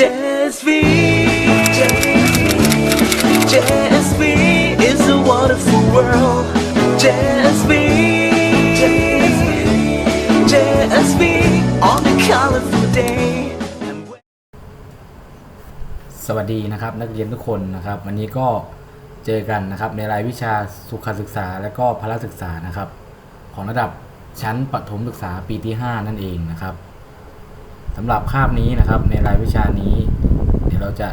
JSV JSV is a wonderful world JSV JSV on a colorful day สวัสดีนะครับนักเรียนทุกคนนะครับ วันนี้ก็เจอกันนะครับในรายวิชาสุขศึกษาและก็พละศึกษานะครับ ของระดับชั้นประถมศึกษาปีที่ 5 นั่นเองนะครับำหรับคาบนี้นะครับในรายวิชานี้ เดี๋ยวเราจะ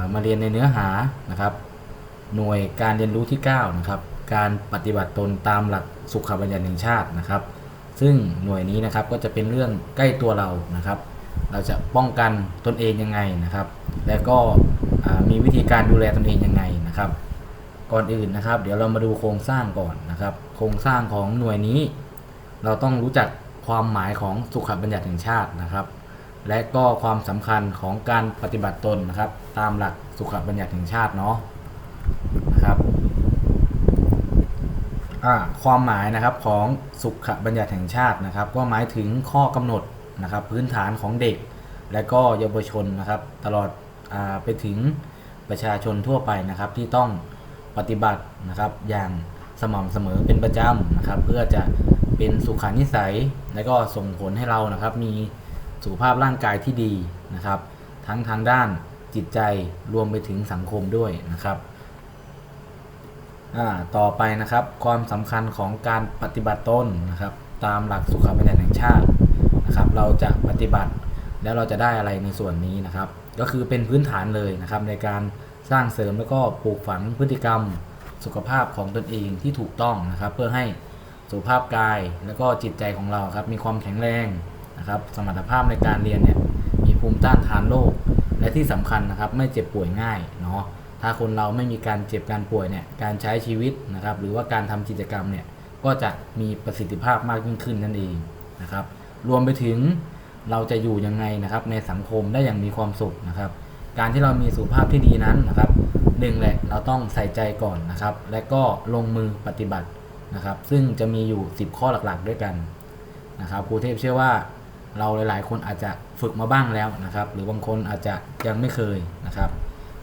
ามาเรียนในเนื้อหานะครับ หน่วยการเรียนรู้ที่ 9 นะครับ การปฏิบัติตนตามหลักสุขบัญญัติแห่งชาตินะครับ ซึ่งหน่วยนี้นะครับก็จะเป็นเรื่องใกล้ตัวเรานะครับ เราจะป้องกันตนเองยังไงนะครับ และก็มีวิธีการดูแลตนเองยังไงนะครับ ก่อนอื่นนะครับ เดี๋ยวเรามาดูโครงสร้างก่อนนะครับ โครงสร้างของหน่วยนี้ เราต้องรู้จัก ความหมายของสุขบัญญัติแห่งชาตินะครับ และก็ความสำคัญของการปฏิบัติตนนะครับ ตามหลักสุขบัญญัติแห่งชาติเนาะนะครับความหมายนะครับของสุขบัญญัติแห่งชาตินะครับ ก็หมายถึงข้อกำหนดนะครับ พื้นฐานของเด็ก และก็เยาวชนนะครับ ตลอดอไปถึงประชาชนทั่วไปนะครับ ที่ต้องปฏิบัตินะครับอย่างสม่ำเสมอเป็นประจำนะครับ เพื่อจะ เป็นสุขานิสัย และก็ส่งผลให้เรานะครับ มีสุขภาพร่างกายที่ดีนะครับ ทั้งทางด้านจิตใจรวมไปถึงสังคมด้วยนะครับต่อไปนะครับ ความสำคัญของการปฏิบัติตนนะครับ ตามหลักสุขบัญญัติแห่งชาตินะครับ เราจะปฏิบัติแล้วเราจะได้อะไรในส่วนนี้นะครับ ก็คือเป็นพื้นฐานเลยนะครับ ในการสร้างเสริมแล้วก็ปลูกฝังพฤติกรรมสุขภาพของตนเองที่ถูกต้องนะครับ เพื่อให้ สุขภาพกายแล้วก็จิตใจของเราครับมีความแข็งแรงนะครับสมรรถภาพในการเรียนเนี่ยมีภูมิต้านทานโรคและที่สำคัญนะครับไม่เจ็บป่วยง่ายเนาะถ้าคนเราไม่มีการเจ็บการป่วยเนี่ยการใช้ชีวิตนะครับหรือว่าการทำกิจกรรมเนี่ยก็จะมีประสิทธิภาพมากยิ่งขึ้นนั่นเองนะครับรวมไปถึงเราจะอยู่ยังไงนะครับในสังคมได้อย่างมีความสุขนะครับการที่เรามีสุขภาพที่ดีนั้นนะครับหนึ่งแหละเราต้องใส่ใจก่อนนะครับ และก็ลงมือปฏิบัติ นะครับ ซึ่งจะมีอยู่ 10 ข้อหลักๆด้วยกันนะครับครูเทพเชื่อว่าเราหลายๆ คนอาจจะฝึกมาบ้างแล้วนะครับ หรือบางคนอาจจะยังไม่เคยนะครับ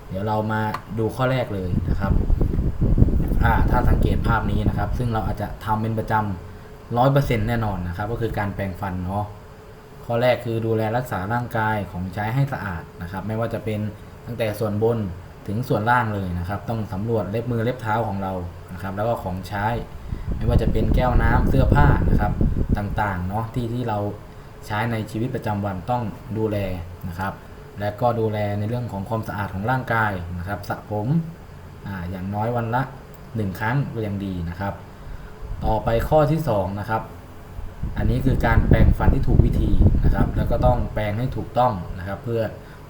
เดี๋ยวเรามาดูข้อแรกเลยนะครับถ้าสังเกตภาพนี้นะครับ ซึ่งเราอาจจะทำเป็นประจำร้อยเปอร์เซ็นต์แน่นอนนะครับ ก็คือการแปรงฟันเนาะข้อแรกคือดูแลรักษาร่างกายของใช้ให้สะอาดนะครับ ไม่ว่าจะเป็นตั้งแต่ส่วนบนถึงส่วนล่างเลยนะครับ ต้องสำรวจเล็บมือเล็บเท้าของเรานะครับ แล้วก็ของใช้ ไม่ว่าจะเป็นแก้วน้ำเสื้อผ้านะครับต่างๆเนาะที่ที่เราใช้ในชีวิตประจำวันต้องดูแลนะครับ และก็ดูแลในเรื่องของความสะอาดของร่างกายนะครับสระผมออย่างน้อยวันละ 1 ครั้งก็ยังดีนะครับ ต่อไปข้อที่2นะครับอันนี้คือการแปรงฟันที่ถูกวิธีนะครับ แล้วก็ต้องแปรงให้ถูกต้องนะครับ เพื่อ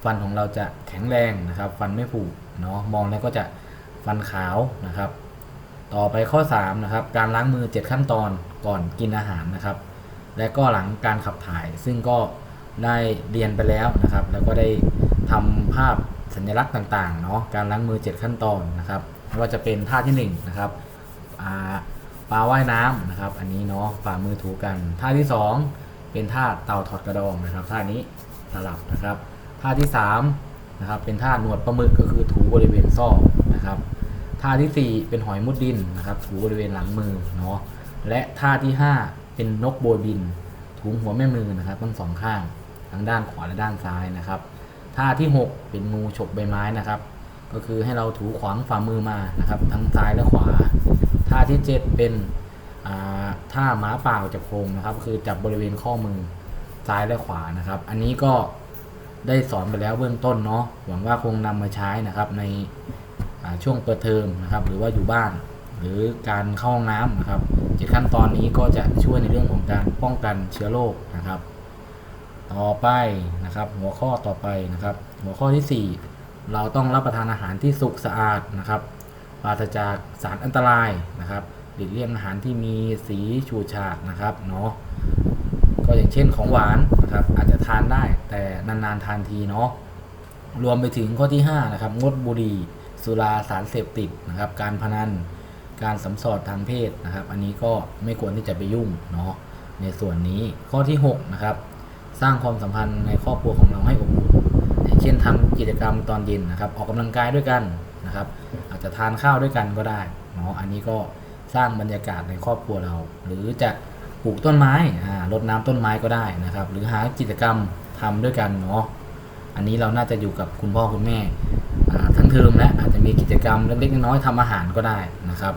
ฟันของเราจะแข็งแรงนะครับ ฟันไม่ผุเนาะมองแล้วก็จะฟันขาวนะครับ ต่อไปข้อ3นะครับการล้างมือ 7 ขั้นตอนก่อนกินอาหารนะครับ และก็หลังการขับถ่าย ซึ่งก็ได้เรียนไปแล้วนะครับ แล้วก็ได้ทำภาพสัญลักษณ์ต่างๆเนาะการล้างมือ 7 ขั้นตอนนะครับไม่ว่าจะเป็นท่าที่1นะครับปลาว่ายน้ำนะครับ อันนี้เนาะฝ่ามือถูกันท่าที่ 2 เป็นท่าเต่าถอดกระดองนะครับท่านี้สลับนะครับ ท่าที่3นะครับเป็นท่าหนวดปลาหมึกก็คือถูบริเวณซอกนะครับ ท่าทีสี่ 4 เป็นหอยมุดดินนะครับถูบริเวณหลังมือเนาะและท่าที่ 5 เป็นนกโบยบินถูหัวแม่มือนะครับทั้งสองข้างทั้งด้านขวาและด้านซ้ายนะครับ ท่าที่ 6 เป็นงูฉกใบไม้นะครับ ก็คือให้เราถูขวางฝ่ามือมานะครับ ทั้งซ้ายและขวา ท่าที่ 7 เป็นท่าหม้าเปล่าจับโครงนะครับ คือจับบริเวณข้อมือซ้ายและขวานะครับ อันนี้ก็ได้สอนไปแล้วเบื้องต้นเนาะหวังว่าคงนำมาใช้นะครับใน ช่วงเปิดเทอมนะครับ หรือว่าอยู่บ้าน หรือการเข้าห้องน้ำนะครับเจ็ดขั้นตอนนี้ก็จะช่วยในเรื่องของการป้องกันเชื้อโรคนะครับ ต่อไปนะครับ หัวข้อต่อไปนะครับ หัวข้อที่ 4 เราต้องรับประทานอาหารที่สุกสะอาดนะครับปราศจากสารอันตรายนะครับหลีกเลี่ยงอาหารที่มีสีฉูดฉาดนะครับเนาะก็อย่างเช่นของหวานนะครับอาจจะทานได้แต่นานๆทานทีเนาะรวมไปถึงข้อที่5นะครับงดบุหรี่ สุราสารเสพติดนะครับ การพนันการสัมสอดทางเพศนะครับ อันนี้ก็ไม่ควรที่จะไปยุ่งเนาะในส่วนนี้ข้อที่6นะครับสร้างความสัมพันธ์ในครอบครัวของเราให้อบอุ่นอย่างทำกิจกรรมตอนเย็นนะครับ ออกกำลังกายด้วยกันนะครับ อาจจะทานข้าวด้วยกันก็ได้เนาะอันนี้ก็สร้างบรรยากาศในครอบครัวเรา หรือจะปลูกต้นไม้อ่ารดน้ำต้นไม้ก็ได้นะครับ หรือหากิจกรรมทำด้วยกันเนาะอันนี้เราน่าจะอยู่กับคุณพ่อคุณแม่ ทอมและอาจจะมีกิจกรรมเล็กๆน้อยๆทำอาหารก็ได้นะครับ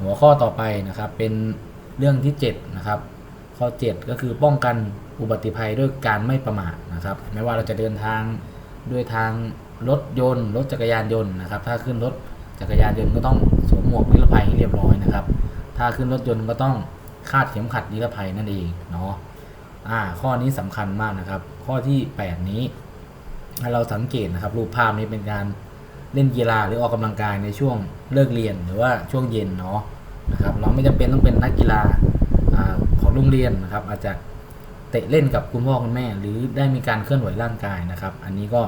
หัวข้อต่อไปนะครับเป็นเรื่องที่7นะครับข้อ 7 ก็คือป้องกันอุบัติภัยด้วยการไม่ประมาทนะครับ ไม่ว่าเราจะเดินทางด้วยทางรถยนต์ รถจักรยานยนต์นะครับ ถ้าขึ้นรถจักรยานยนต์ก็ต้องสวมหมวกนิรภัยให้เรียบร้อยนะครับ ถ้าขึ้นรถยนต์ก็ต้องคาดเข็มขัดนิรภัยนั่นเองเนาะอ่าข้อนี้สำคัญมากนะครับ ข้อที่ 8 นี้ถ้าเราสังเกตนะครับ รูปภาพนี้เป็นการ เล่นกีฬาหรือออกกำลังกายในช่วงเลิกเรียนหรือว่าช่วงเย็นเนาะนะครับเราไม่จำเป็นต้องเป็นนักกีฬาอของโรงเรียนนะครับ อาจจะเตะเล่นกับคุณพ่อคุณแม่ หรือได้มีการเคลื่อนไหวร่างกายนะครับ อันนี้ก็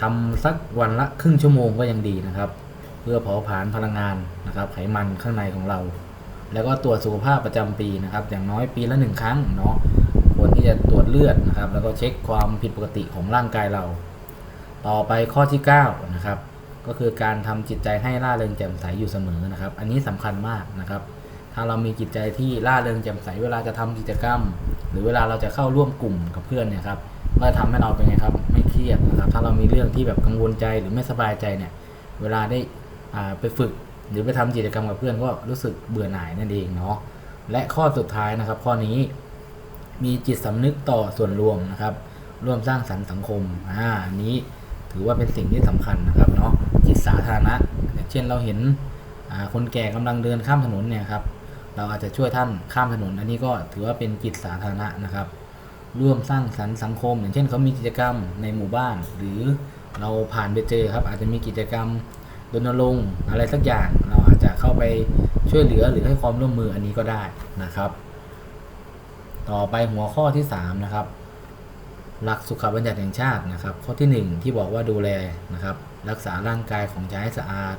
ทำสักวันละครึ่งชั่วโมงก็ยังดีนะครับ เพื่อเผาผลาญพลังงานนะครับ ไขมันข้างในของเรา แล้วก็ตรวจสุขภาพประจำปีนะครับ อย่างน้อยปีละหนึ่งครั้งเนาะควรที่จะตรวจเลือดนะครับ แล้วก็เช็คความผิดปกติของร่างกายเรา ต่อไปข้อที่9นะครับ ก็คือการทำจิตใจให้ร่าเริงแจ่มใสอยู่เสมอนะครับ อันนี้สำคัญมากนะครับ ถ้าเรามีจิตใจที่ร่าเริงแจ่มใสเวลาจะทำกิจกรรม หรือเวลาเราจะเข้าร่วมกลุ่มกับเพื่อนเนี่ยครับก็จะทำให้เราเป็นไงครับไม่เครียดนะครับ ถ้าเรามีเรื่องที่แบบกังวลใจหรือไม่สบายใจเนี่ย เวลาได้อ่าไปฝึกหรือไปทำกิจกรรมกับเพื่อนก็รู้สึกเบื่อหน่ายนั่นเองเนาะและข้อสุดท้ายนะครับ ข้อนี้มีจิตสำนึกต่อส่วนรวมนะครับ ร่วมสร้างสรรค์สังคมอ่าอันนี้ถือว่าเป็นสิ่งที่สำคัญนะครับเนาะ จิตสาธารณะอย่างเช่นเราเห็นคนแก่กำลังเดินข้ามถนนเนี่ยครับเราอาจจะช่วยท่านข้ามถนน อันนี้ก็ถือว่าเป็นจิตสาธารณะนะครับ ร่วมสร้างสรรค์สังคม อย่างเช่นเขามีกิจกรรมในหมู่บ้าน หรือเราผ่านไปเจอครับ อาจจะมีกิจกรรมรณรงค์อะไรสักอย่างเราอาจจะเข้าไปช่วยเหลือหรือให้ความร่วมมืออันนี้ก็ได้นะครับ ต่อไปหัวข้อที่3นะครับ หลักสุขบัญญัติแห่งชาตินะครับ ข้อทีหนึ่1 ที่บอกว่าดูแลนะครับ รักษาร่างกายของใจให้สะอาด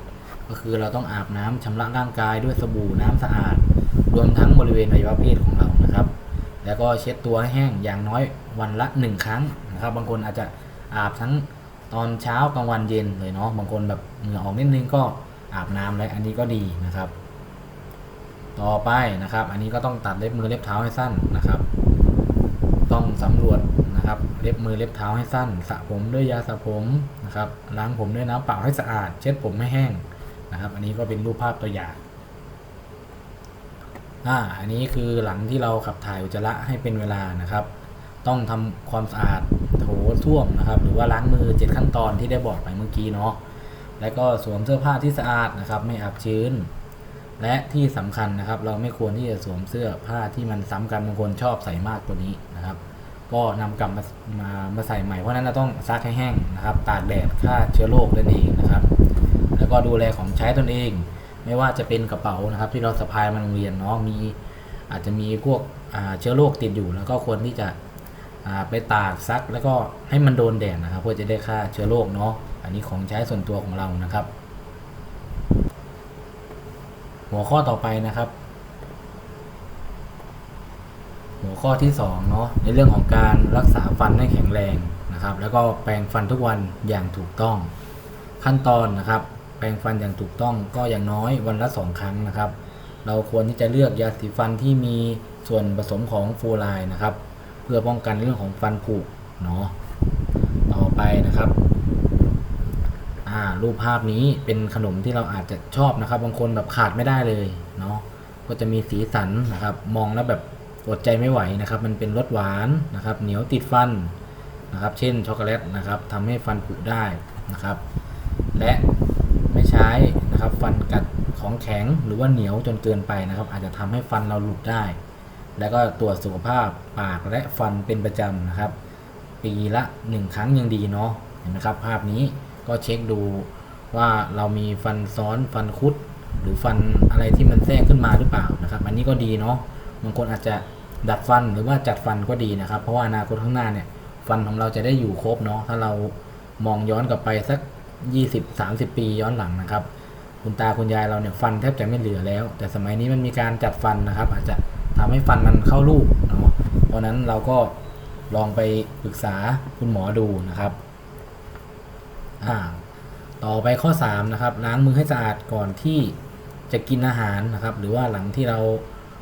ก็คือเราต้องอาบน้ำชำระร่างกายด้วยสบู่น้ำสะอาด รวมทั้งบริเวณอวัยวะเพศของเรานะครับ แล้วก็เช็ดตัวให้แห้งอย่างน้อยวันละ 1 ครั้งนะครับ บางคนอาจจะอาบทั้งตอนเช้ากลางวันเย็นเลยเนาะบางคนแบบเหงื่อออกนิดนึงก็อาบน้ำแล้วอันนี้ก็ดีนะครับ ต่อไปนะครับ อันนี้ก็ต้องตัดเล็บมือเล็บเท้าให้สั้นนะครับ ต้องสำรวจนะครับ เล็บมือเล็บเท้าให้สั้น สระผมด้วยยาสระผมนะครับ ล้างผมด้วยน้ำเปล่าให้สะอาด เช็ดผมให้แห้งนะครับ อันนี้ก็เป็นรูปภาพตัวอย่างอ่าอันนี้คือหลังที่เราขับถ่ายอุจจาระให้เป็นเวลานะครับ ต้องทำความสะอาดโถส้วมนะครับ หรือว่าล้างมือเจ็ดขั้นตอนที่ได้บอกไปเมื่อกี้เนาะ แล้วก็สวมเสื้อผ้าที่สะอาดนะครับ ไม่อับชื้น และที่สำคัญนะครับ เราไม่ควรที่จะสวมเสื้อผ้าที่มันซ้ำกันบางคนชอบใส่มากตัวนี้นะครับ ก็นำกลับมามามาใส่ใหม่เพราะนั้นเราต้องซักให้แห้งนะครับ ตากแดดฆ่าเชื้อโรคนั่นเองนะครับ แล้วก็ดูแลของใช้ตนเอง ไม่ว่าจะเป็นกระเป๋านะครับ ที่เราสะพายมาโรงเรียนเนาะมีอาจจะมีพวกเชื้อโรคติดอยู่ แล้วก็ควรที่จะไปตากซักแล้วก็ให้มันโดนแดดนะครับ เพื่อจะได้ฆ่าเชื้อโรคเนาะอันนี้ของใช้ส่วนตัวของเรานะครับ หัวข้อต่อไปนะครับ หัวข้อที่2เนาะในเรื่องของการรักษาฟันให้แข็งแรงนะครับ แล้วก็แปรงฟันทุกวันอย่างถูกต้อง ขั้นตอนนะครับ แปรงฟันอย่างถูกต้องก็อย่างน้อยวันละสองครั้งนะครับ เราควรที่จะเลือกยาสีฟันที่มีส่วนผสมของฟูรด์นะครับ เพื่อป้องกันเรื่องของฟันผุเนาะต่อไปนะครับ รูปภาพนี้เป็นขนมที่เราอาจจะชอบนะครับ บางคนแบบขาดไม่ได้เลยเนาะก็จะมีสีสันนะครับ มองแล้วแบบอดใจไม่ไหวนะครับ มันเป็นรสหวานนะครับ เหนียวติดฟันนะครับ เช่นช็อกโกแลตนะครับทำให้ฟันผุได้นะครับ และไม่ใช้นะครับ ฟันกัดของแข็งหรือว่าเหนียวจนเกินไปนะครับ อาจจะทำให้ฟันเราหลุดได้ แล้วก็ตรวจสุขภาพปากและฟันเป็นประจำนะครับ ปีละ 1 ครั้งยังดีเนาะเห็นไหมครับภาพนี้ ก็เช็คดูว่าเรามีฟันซ้อนฟันคุด หรือฟันอะไรที่มันแทรกขึ้นมาหรือเปล่านะครับ อันนี้ก็ดีเนาะบางคนอาจจะดัดฟันหรือว่าจัดฟันก็ดีนะครับ เพราะว่าอนาคตข้างหน้าเนี่ยฟันของเราจะได้อยู่ครบเนาะถ้าเรามองย้อนกลับไปสัก 20-30 ปีย้อนหลังนะครับ คุณตาคุณยายเราเนี่ยฟันแทบจะไม่เหลือแล้ว แต่สมัยนี้มันมีการจัดฟันนะครับ อาจจะทำให้ฟันมันเข้ารูปเนาะเพราะนั้นเราก็ลองไปปรึกษาคุณหมอดูนะครับ่าต่อไปข้อ3นะครับล้างมือให้สะอาดก่อนที่จะกินอาหารนะครับ หรือว่าหลังที่เรา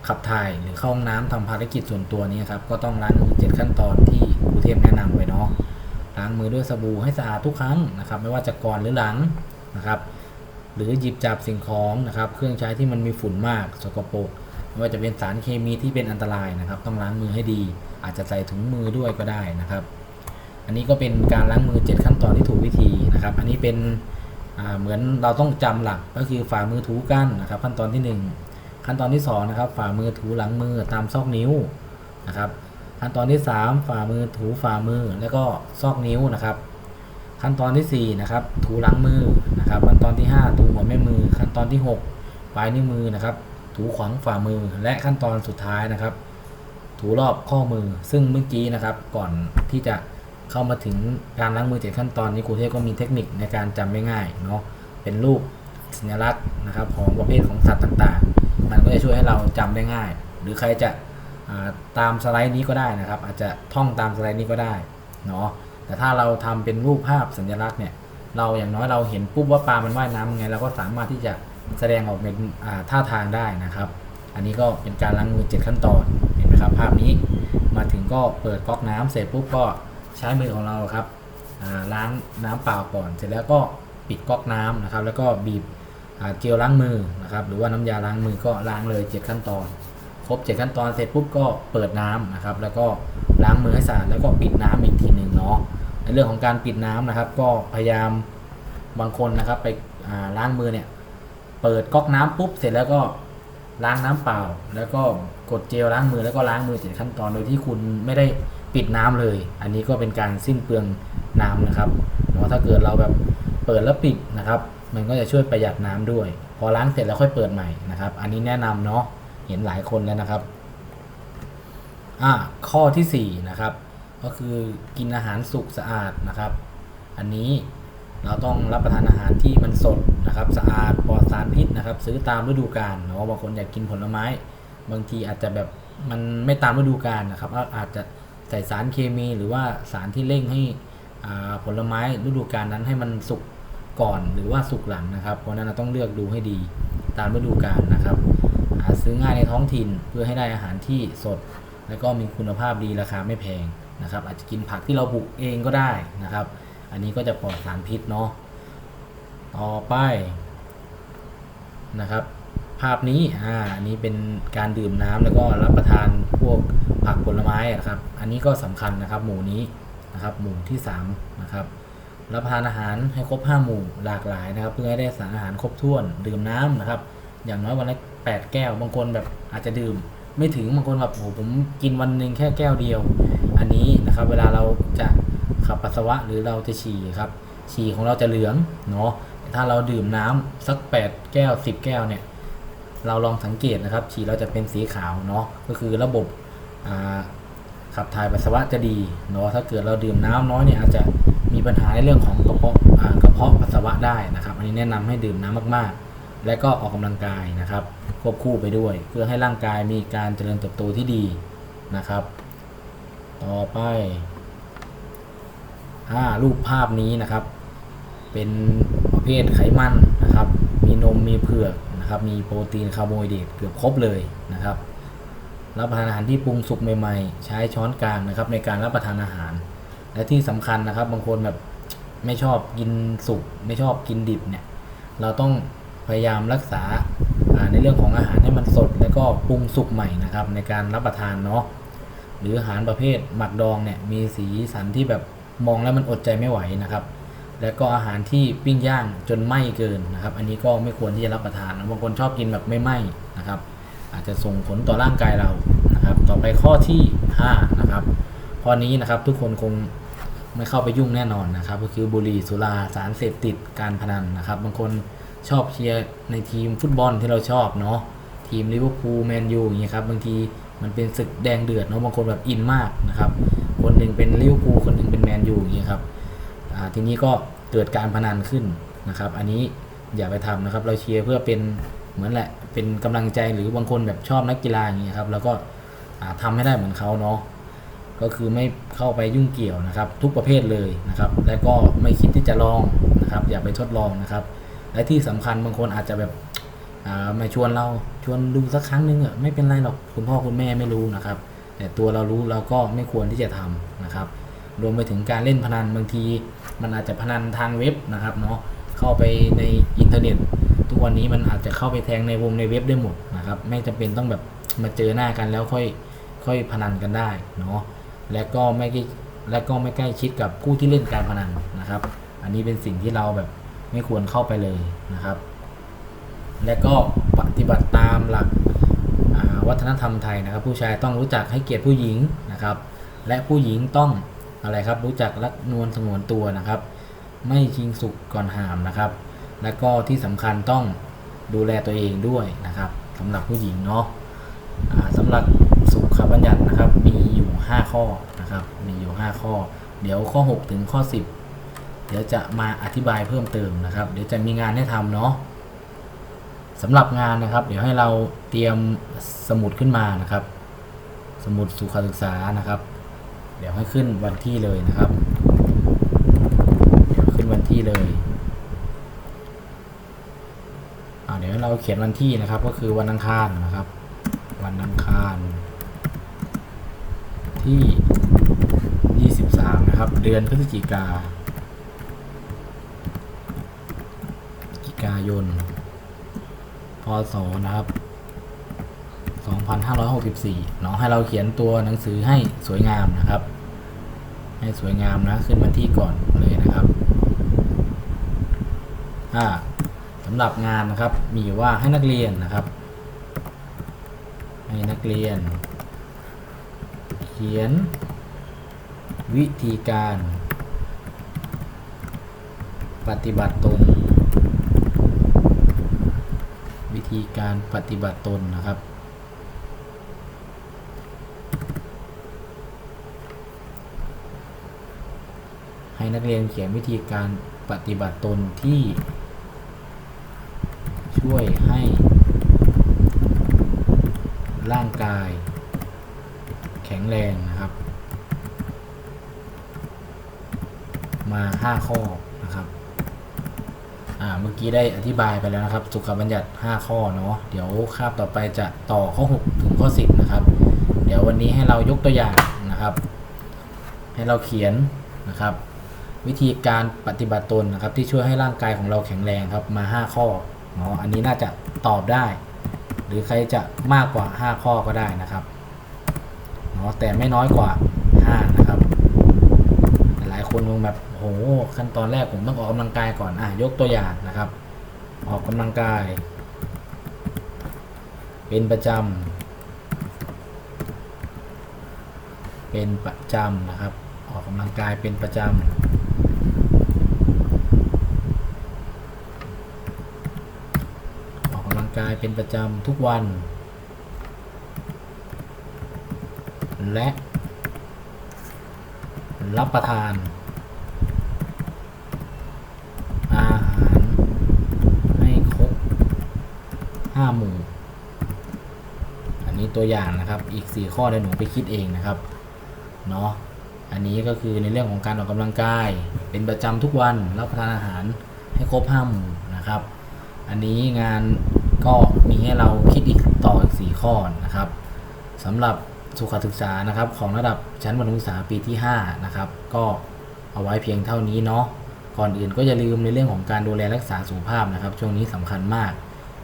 ขับถ่ายหรือเข้าห้องน้ำทำภารกิจส่วนตัวนี้ครับก็ต้องล้างมือเจ็ดขั้นตอนที่ครูเทพแนะนำไว้เนาะล้างมือด้วยสบู่ให้สะอาดทุกครั้งนะครับ ไม่ว่าจะก่อนหรือหลังนะครับ หรือหยิบจับสิ่งของนะครับ เครื่องใช้ที่มันมีฝุ่นมากสกปรกไม่ว่าจะเป็นสารเคมีที่เป็นอันตรายนะครับ ต้องล้างมือให้ดี อาจจะใส่ถุงมือด้วยก็ได้นะครับ อันนี้ก็เป็นการล้างมือ 7 ขั้นตอนที่ถูกวิธีนะครับ อันนี้เป็นเหมือนเราต้องจำหลักก็คือฝ่ามือถูกันนะครับ ขั้นตอนที่ 1 ขั้นตอนที่2นะครับฝ่ามือถูหลังมือตามซอกนิ้วนะครับ ขั้นตอนที่ 3 ฝ่ามือถูฝ่ามือแล้วก็ซอกนิ้วนะครับ ขั้นตอนที่4นะครับถูหลังมือนะครับ ขั้นตอนที่ 5 ถูหัวแม่มือ ขั้นตอนที่ 6 ปลายนิ้วมือนะครับ ถูขวางฝ่ามือและขั้นตอนสุดท้ายนะครับ ถูรอบข้อมือซึ่งเมื่อกี้นะครับก่อนที่จะ เข้ามาถึงการล้างมือเจ็ดขั้นตอนนี้ครูเทพก็มีเทคนิคในการจำไม่ง่ายเนาะเป็นรูปสัญลักษณ์นะครับของประเภทของสัตว์ต่างๆ มันก็จะช่วยให้เราจำได้ง่าย หรือใครจะาตามสไลด์นี้ก็ได้นะครับ อาจจะท่องตามสไลด์นี้ก็ได้เนาะแต่ถ้าเราทำเป็นรูปภาพสัญลักษณ์เนี่ยเราอย่างน้อยเราเห็นปุ๊บว่าปลามันว่ายน้ำไงเราก็สามารถที่จะแสดงออกเป็นท่าทางได้นะครับ อันนี้ก็เป็นการล้างมือเจ็ดขั้นตอนเห็นไหมครับภาพนี้มาถึงก็เปิดก๊อกน้ำเสร็จปุ๊บก็ ใช้มือของเราครับล้างน้ำเปล่าก่อน เสร็จแล้วก็ปิดก๊อกน้ำนะครับ แล้วก็บีบเจลล้างมือนะครับหรือว่าน้ำยาล้างมือก็ล้างเลยเจ็ดขั้นตอน ครบเจ็ดขั้นตอนเสร็จปุ๊บก็เปิดน้ำนะครับ แล้วก็ล้างมือให้สะอาดแล้วก็ปิดน้ำอีกทีหนึ่งเนาะในเรื่องของการปิดน้ำนะครับ ก็พยายามบางคนนะครับไปล้างมือเนี่ยเปิดก๊อกน้ำปุ๊บเสร็จแล้วก็ล้างน้ำเปล่า แล้วก็กดเจลล้างมือแล้วก็ล้างมือเจ็ดขั้นตอนโดยที่คุณไม่ได้ ปิดน้ำเลย อันนี้ก็เป็นการสิ้นเปลืองน้ำนะครับเนาะถ้าเกิดเราแบบเปิดแล้วปิดนะครับ มันก็จะช่วยประหยัดน้ำด้วย พอล้างเสร็จแล้วค่อยเปิดใหม่นะครับ อันนี้แนะนำเนาะเห็นหลายคนแล้วนะครับอ่าข้อที่สี่นะครับก็คือกินอาหารสุกสะอาดนะครับ อันนี้เราต้องรับประทานอาหารที่มันสดนะครับ สะอาดปลอดสารพิษนะครับ ซื้อตามฤดูกาลเนาะบางคนอยากกินผลไม้ บางทีอาจจะแบบมันไม่ตามฤดูกาลนะครับอาจจะ ใส่สารเคมีหรือว่าสารที่เร่งให้ผลไม้ฤดูกาลนั้นให้มันสุกก่อนหรือว่าสุกหลังนะครับ เพราะนั้นเราต้องเลือกดูให้ดีตามฤดูกาลนะครับ หาซื้อง่ายในท้องถิ่นเพื่อให้ได้อาหารที่สด แล้วก็มีคุณภาพดีราคาไม่แพงนะครับ อาจจะกินผักที่เราปลูกเองก็ได้นะครับ อันนี้ก็จะปลอดสารพิษเนาะต่อไปนะครับ ภาพนี้ อ่า อันนี้เป็นการดื่มน้ำแล้วก็รับประทานพวกผักผลไม้อะครับ อันนี้ก็สำคัญนะครับ หมู่นี้นะครับ หมู่ที่3นะครับรับประทานอาหารให้ครบ 5 หมู่หลากหลายนะครับ เพื่อให้ได้สารอาหารครบถ้วน ดื่มน้ำนะครับ อย่างน้อยวันละ8แก้ว บางคนแบบอาจจะดื่ม ไม่ถึงบางคนแบบโอ้โหผมกินวันหนึ่งแค่แก้วเดียว อันนี้นะครับ เวลาเราจะขับปัสสาวะหรือเราจะฉี่ครับฉี่ของเราจะเหลืองเนาะถ้าเราดื่มน้ำสัก 8 แก้ว 10 แก้วเนี่ย เราลองสังเกตนะครับฉี่เราจะเป็นสีขาวเนาะก็คือระบบขับถ่ายปัสสาวะจะดีเนาะถ้าเกิดเราดื่มน้ำน้อยเนี่ยอาจจะมีปัญหาในเรื่องของกระเพาะกระเพาะปัสสาวะได้นะครับอันนี้แนะนำให้ดื่มน้ำมากๆ และก็ออกกำลังกายนะครับควบคู่ไปด้วย เพื่อให้ร่างกายมีการเจริญเติบโตที่ดีนะครับ ต่อไปอ่ารูปภาพนี้นะครับ เป็นประเภทไขมันนะครับ มีนมมีเผือก นะครับมีโปรตีนคาร์โบไฮเดรตเกือบครบเลยนะครับ รับประทานอาหารที่ปรุงสุกใหม่ๆ ใช้ช้อนกลางนะครับ ในการรับประทานอาหาร และที่สำคัญนะครับ บางคนแบบไม่ชอบกินสุกไม่ชอบกินดิบเนี่ยเราต้องพยายามรักษาในเรื่องของอาหารให้มันสด แล้วก็ปรุงสุกใหม่นะครับ ในการรับประทานเนาะหรืออาหารประเภทหมักดองเนี่ยมีสีสันที่แบบมองแล้วมันอดใจไม่ไหวนะครับ แล้วก็อาหารที่ปิ้งย่างจนไหม้เกินนะครับ อันนี้ก็ไม่ควรที่จะรับประทานบางคนชอบกินแบบไม่ไหม้นะครับ อาจจะส่งผลต่อร่างกายเรานะครับ ต่อไปข้อที่5นะครับข้อนี้นะครับทุกคนคงไม่เข้าไปยุ่งแน่นอนนะครับ ก็คือบุหรี่สุราสารเสพติดการพนันนะครับ บางคนชอบเชียร์ในทีมฟุตบอลที่เราชอบเนาะทีมลิเวอร์พูลแมนยูอย่างเงี้ยครับบางทีมันเป็นศึกแดงเดือดเนาะบางคนแบบอินมากนะครับคนหนึ่งเป็นลิเวอร์พูลคนหนึ่งเป็นแมนยูอย่างเงี้ยครับ ทีนี้ก็เกิดการพนันขึ้นนะครับ อันนี้อย่าไปทำนะครับ เราเชียร์เพื่อเป็นเหมือนแหละ เป็นกำลังใจหรือบางคนแบบชอบนักกีฬาอย่างเงี้ยครับ แล้วก็อ่าทำให้ได้เหมือนเขาเนาะก็คือไม่เข้าไปยุ่งเกี่ยวนะครับ ทุกประเภทเลยนะครับ และก็ไม่คิดที่จะลองนะครับ อย่าไปทดลองนะครับ และที่สำคัญบางคนอาจจะแบบมาชวนเราชวนดูสักครั้งหนึงอะไม่เป็นไรหรอกคุณพ่อคุณแม่ไม่รู้นะครับ แต่ตัวเรารู้เราก็ไม่ควรที่จะทำนะครับ รวมไปถึงการเล่นพนันบางที มันอาจจะพนันทางเว็บนะครับเนาะเข้าไปในอินเทอร์เน็ต ทุกวันนี้มันอาจจะเข้าไปแทงในวงในเว็บได้หมดนะครับไม่จำเป็นต้องแบบมาเจอหน้ากันแล้วค่อยค่อยพนันกันได้เนาะและก็ไม่กล้และก็ไม่ใกล้ชิดกับผู้ที่เล่นการพนันนะครับ อันนี้เป็นสิ่งที่เราแบบไม่ควรเข้าไปเลยนะครับ และก็ปฏิบัติตามหลักวัฒนธรรมไทยนะครับ ผู้ชายต้องรู้จักให้เกียรติผู้หญิงนะครับ และผู้หญิงต้อง อะไรครับ รู้จักรักนวลสงวนตัวนะครับ ไม่ชิงสุกก่อนหามนะครับ และก็ที่สำคัญต้องดูแลตัวเองด้วยนะครับสำหรับผู้หญิงเนาะอ่าสำหรับสุขบัญญัตินะครับ มีอยู่ 5 ข้อนะครับ มีอยู่ 5 ข้อ เดี๋ยวข้อ 6 ถึงข้อ 10 เดี๋ยวจะมาอธิบายเพิ่มเติมนะครับ เดี๋ยวจะมีงานให้ทำเนาะสำหรับงานนะครับ เดี๋ยวให้เราเตรียมสมุดขึ้นมานะครับ สมุดสุขศึกษานะครับ ดี๋ยวให้ขึ้นวันที่เลยนะครับ เดี๋ยวขึ้นวันที่เลยอ่าเดี๋ยวเราเขียนวันที่นะครับ ก็คือวันอังคารนะครับ วันอังคาร ที่ 23 นะครับ เดือนพฤศจิกาพฤศจิกายนพศนะครับ 2564เนาะให้เราเขียนตัวหนังสือให้สวยงามนะครับ ให้สวยงามนะขึ้นวันที่ก่อนเลยนะครับอ่าสำหรับงานนะครับมีว่าให้นักเรียนนะครับ ให้นักเรียน เขียน วิธีการ ปฏิบัติตน วิธีการปฏิบัติตนนะครับ ให้นักเรียนเขียนวิธีการปฏิบัติตนที่ ช่วยให้ ร่างกาย แข็งแรงนะครับ มา 5 ข้อนะครับเมื่อกี้ได้อธิบายไปแล้วนะครับ สุขบัญญัติ 5 ข้อเนาะเดี๋ยวคาบต่อไปจะต่อข้อ 6 ถึงข้อ 10 นะครับ เดี๋ยววันนี้ให้เรายกตัวอย่างนะครับ ให้เราเขียนนะครับ วิธีการปฏิบัติตนนะครับ ที่ช่วยให้ร่างกายของเราแข็งแรงครับมา 5 ข้อเนาะอันนี้น่าจะตอบได้ หรือใครจะมากกว่า 5 ข้อก็ได้นะครับเนาะแต่ไม่น้อยกว่า 5 นะครับ หลายคนคงแบบโหขั้นตอนแรกผมต้องออกกำลังกายก่อนอะยกตัวอย่างนะครับ ออกกำลังกาย เป็นประจำเป็นประจำนะครับ ออกกำลังกายเป็นประจำ ออ กลายเป็นประจำทุกวัน และ รับประทาน อาหารให้ครบห้าหมู่ อันนี้ตัวอย่างนะครับอีก 4 ข้อเดี๋ยวหนูไปคิดเองนะครับเนาะอันนี้ก็คือในเรื่องของการออกกำลังกาย เป็นประจำทุกวันรับประทานอาหารให้ครบห้าหมู่นะครับ อันนี้งาน ก็มีให้เราคิดอีกต่ออีก4ข้อนะครับสำหรับสุขศึกษานะครับ ของระดับชั้นมัธยมศึกษาปีที่5นะครับก็เอาไว้เพียงเท่านี้เนาะก่อนอื่นก็อย่าลืมในเรื่องของการดูแลรักษาสุขภาพนะครับ ช่วงนี้สำคัญมาก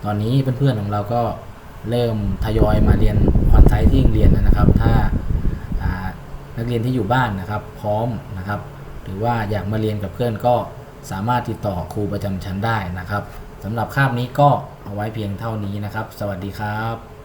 ตอนนี้เพื่อนๆของเราก็เริ่มทยอยมาเรียนออนไซต์ที่โรงเรียนนะครับ ถ้าอ่านักเรียนที่อยู่บ้านนะครับ พร้อมนะครับ หรือว่าอยากมาเรียนกับเพื่อนก็สามารถติดต่อครูประจำชั้นได้นะครับ สำหรับคาบนี้ก็เอาไว้เพียงเท่านี้นะครับ สวัสดีครับ